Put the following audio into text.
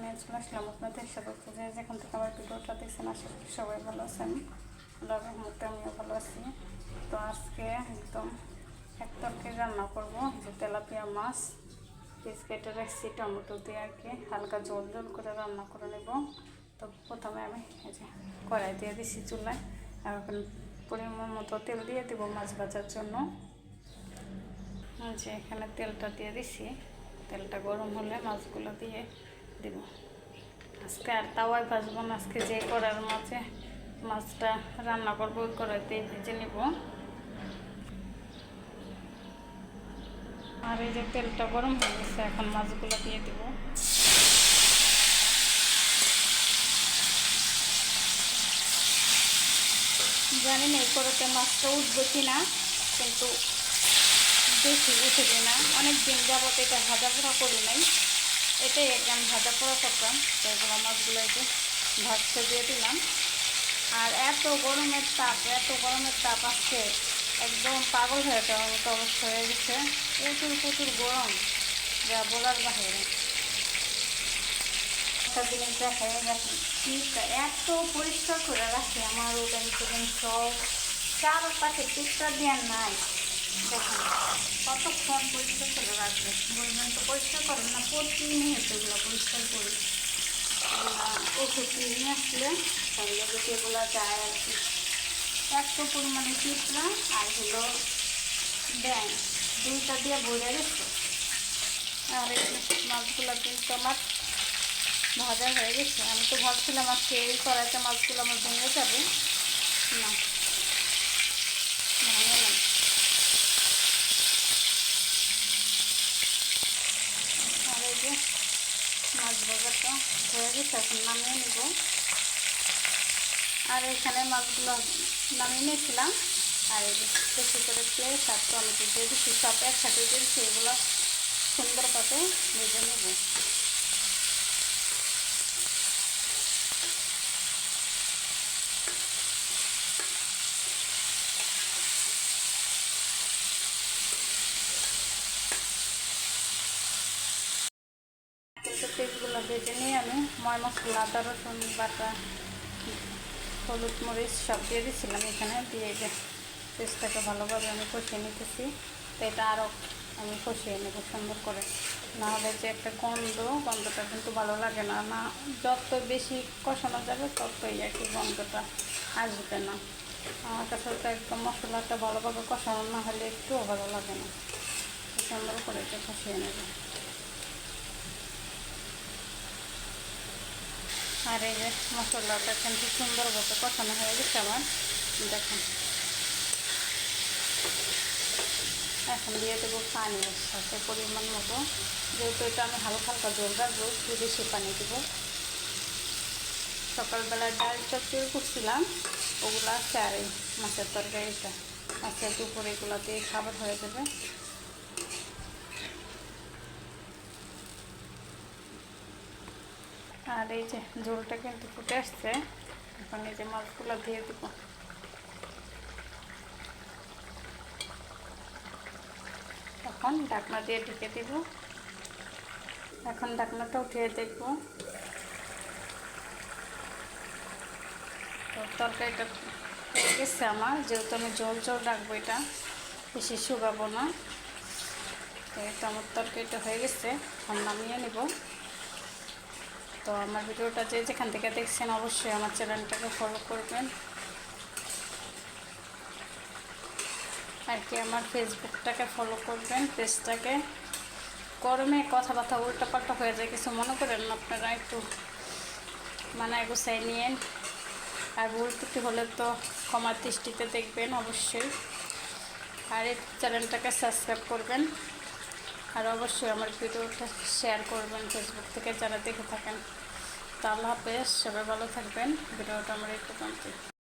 নিয়ে চলে আসলাম। আপনাদের সাথে যে যেখান থেকে আমার ভিডিওটা দেখছেন, আশা করি সবাই ভালো আছেন। আল্লাহ রহমতে আমিও ভালো আছি। তো আজকে একদম এক তরকারি রান্না করব, যে তেলাপিয়া মাছ পিস কেটে রাখছি টমেটো দিয়ে আর কি। হালকা জল জল করে রান্না করে নেব। তো প্রথমে আমি এই যে কড়াই দিয়ে দিছি চুলায়। আর এখন পরিমাণ মতো তেল দিয়ে দেবো মাছ ভাজার জন্য। যে এখানে তেলটা দিয়ে দিছি। তেলটা গরম হলে মাছগুলো দিয়ে দিব। আজকে আর তাওয়ায় ভাজবো না, আজকে যে কড়ার মাছে মাছটা রান্না করব, ওই কড়াইতেই ভেজে নিব। আর এই যে তেলটা গরম হয়ে গেছে, এখন মাছগুলো দিয়ে দিব। জানি না এই কড়াতে মাছটা উঠবে কিনা, কিন্তু বেশি উঠে না। অনেক দিন যাবত এটা ভাজা পোড়া করি নাই। এটাই একদম ভাজা পোড়া করতাম। তো এগুলো মাছগুলো একটু ভাজতে দিয়ে দিলাম। আর এত গরমের তাপ, এত গরমের তাপ আসছে একদম পাগল হয়ে যাওয়ার মতো অবস্থা হয়ে গেছে। প্রচুর প্রচুর গরম। যা বলার বাহিরে। একটা এত পরিষ্কার করে রাখি আমার থেকে সব। চারপাশে টিকটা দেওয়ার নাই। কতক্ষণ পরিষ্কার করে রাখবে? বলবেন তো পরিষ্কার করেন না প্রতিনিয়ত এগুলো পরিষ্কার করি। ওষুধ নিয়ে আসলে তাহলে এগুলো যায় আর কি। এত পরিমাণে চিত্রা আর হলো ব্যাং দুইটা দিয়ে ভরে গেছে আর মাছগুলো দুইটা মাছ ভাজা হয়ে গেছে। আমি তো ভাবছিলাম আজকে এই কড়াইতে মাছগুলো আমার ভেঙে যাবে। না ভাঙে না আর এই যে মাছ ভাজাটা হয়ে গেছে, এখন নামিয়ে নেব। আর এখানে মাছগুলো নামিয়ে নিয়েছিলাম। আর বেশি করে পেঁয়াজ আর টমেটো দিয়ে দিচ্ছি সব একসাথে দিয়েছি এগুলো সুন্দর পাতে ভেজে নেব কিন্তু ভেজে নিয়ে আমি ময় মশলা, আদা, রসুন, বাটা, হলুদ মরিচ সব দিয়ে দিয়েছিলাম এখানে, দিয়ে যে পেস্টটাকে ভালোভাবে আমি কষিয়ে নিতেছি। তো এটা আরও আমি কষিয়ে নেব সুন্দর করে। না হলে যে একটা গন্ধ, গন্ধটা কিন্তু ভালো লাগে না। না, যত বেশি কষানো যাবে ততই আর কি গন্ধটা আসবে না। আমার কাছে তো একদম মশলাটা ভালোভাবে কষানো না হলে একটুও ভালো লাগে না। সুন্দর করে এটা কষিয়ে নেবে। আর এই যে মশলাটা কিন্তু সুন্দরভাবে কষানো হয়ে গেছে আমার। দেখুন। এখন দিয়ে দেবো পানি সাথে পরিমাণ মতো। যেহেতু এটা আমি হালকা হালকা জল রাখব, একটু বেশি পানি দেবো। সকালবেলা ডাল চচ্চড়ি করছিলাম, ওগুলো আছে আর এই মাছের তরকারিটা। মাছের দুপুরে এগুলো দিয়ে খাবার হয়ে যাবে। আর এই যে ঝোলটা কিন্তু ফুটে আসছে, এখন এই যে মাছগুলো দিয়ে দিব। এখন ঢাকনা দিয়ে ঢেকে দিব। এখন ঢাকনাটা উঠিয়ে দেখব। তো তরকারিটা হয়ে গেছে আমার, যেহেতু আমি জল জল রাখব এটা, বেশি শুকাবো না। তো আমার তরকারিটা হয়ে গেছে, এখন নামিয়ে নেব। তো আমার ভিডিওটা যে যেখান থেকে দেখছেন অবশ্যই আমার চ্যানেলটাকে ফলো করবেন। আর কি, আমার ফেসবুকটাকে ফলো করবেন পেজটাকে গরমে কথাবার্তা উল্টাপাল্টা হয়ে যায়, কিছু মনে করেন আপনারা, একটু মানায় গুছাই নিয়েন। আর ভুল ত্রুটি হলে তো ক্ষমার দৃষ্টিতে দেখবেন অবশ্যই। আর এই চ্যানেলটাকে সাবস্ক্রাইব করবেন। আর অবশ্যই আমার ভিডিওটা শেয়ার করবেন ফেসবুক থেকে যারা দেখে থাকেন। তা আল্লাহ হাফেজ, সবাই ভালো থাকবেন। ভিডিওটা আমার একটু পর্যন্ত